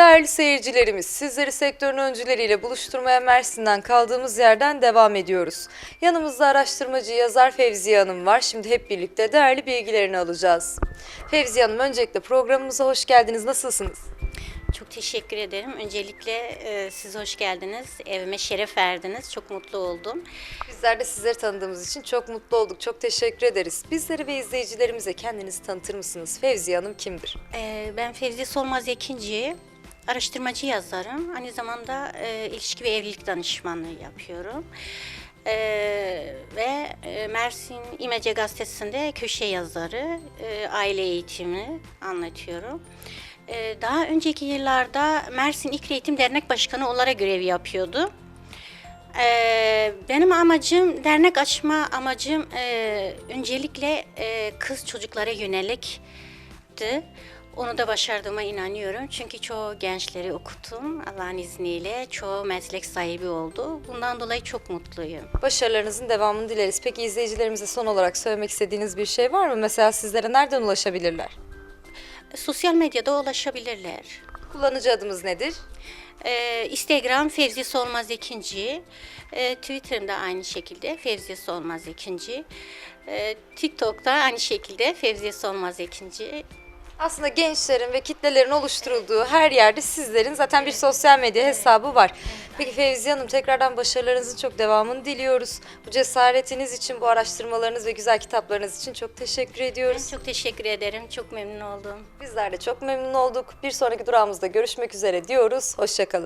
Değerli seyircilerimiz, sizleri sektörün öncüleriyle buluşturmaya Mersin'den kaldığımız yerden devam ediyoruz. Yanımızda araştırmacı yazar Fevziye Hanım var. Şimdi hep birlikte değerli bilgilerini alacağız. Fevziye Hanım öncelikle programımıza hoş geldiniz. Nasılsınız? Çok teşekkür ederim. Öncelikle e, siz hoş geldiniz. Evime şeref verdiniz. Çok mutlu oldum. Bizler de sizleri tanıdığımız için çok mutlu olduk. Çok teşekkür ederiz. Bizleri ve izleyicilerimize kendinizi tanıtır mısınız? Fevziye Hanım kimdir? E, ben Fevzi Solmaz Ekinci. Araştırmacı yazarım. Aynı zamanda e, ilişki ve evlilik danışmanlığı yapıyorum. E, ve e, Mersin İmece Gazetesi'nde köşe yazarı, e, aile eğitimi anlatıyorum. E, daha önceki yıllarda Mersin İlk Eğitim Dernek Başkanı olarak görev yapıyordu. Ee, benim amacım, dernek açma amacım e, öncelikle e, kız çocuklara yönelikti. Onu da başardığıma inanıyorum. Çünkü çoğu gençleri okuttum Allah'ın izniyle. Çoğu meslek sahibi oldu. Bundan dolayı çok mutluyum. Başarılarınızın devamını dileriz. Peki izleyicilerimize son olarak söylemek istediğiniz bir şey var mı? Mesela sizlere nereden ulaşabilirler? Sosyal medyada ulaşabilirler. Kullanıcı adımız nedir? Ee, Instagram Fevzi Solmaz ikinci. Ee, Twitter'da aynı şekilde Fevzi Solmaz ikinci. Ee, TikTok'ta aynı şekilde Fevzi Solmaz ikinci. Aslında gençlerin ve kitlelerin oluşturulduğu her yerde sizlerin zaten bir sosyal medya hesabı var. Peki Fevziye Hanım tekrardan başarılarınızın çok devamını diliyoruz. Bu cesaretiniz için, bu araştırmalarınız ve güzel kitaplarınız için çok teşekkür ediyoruz. Çok teşekkür ederim. Çok memnun oldum. Bizler de çok memnun olduk. Bir sonraki durağımızda görüşmek üzere diyoruz. Hoşçakalın.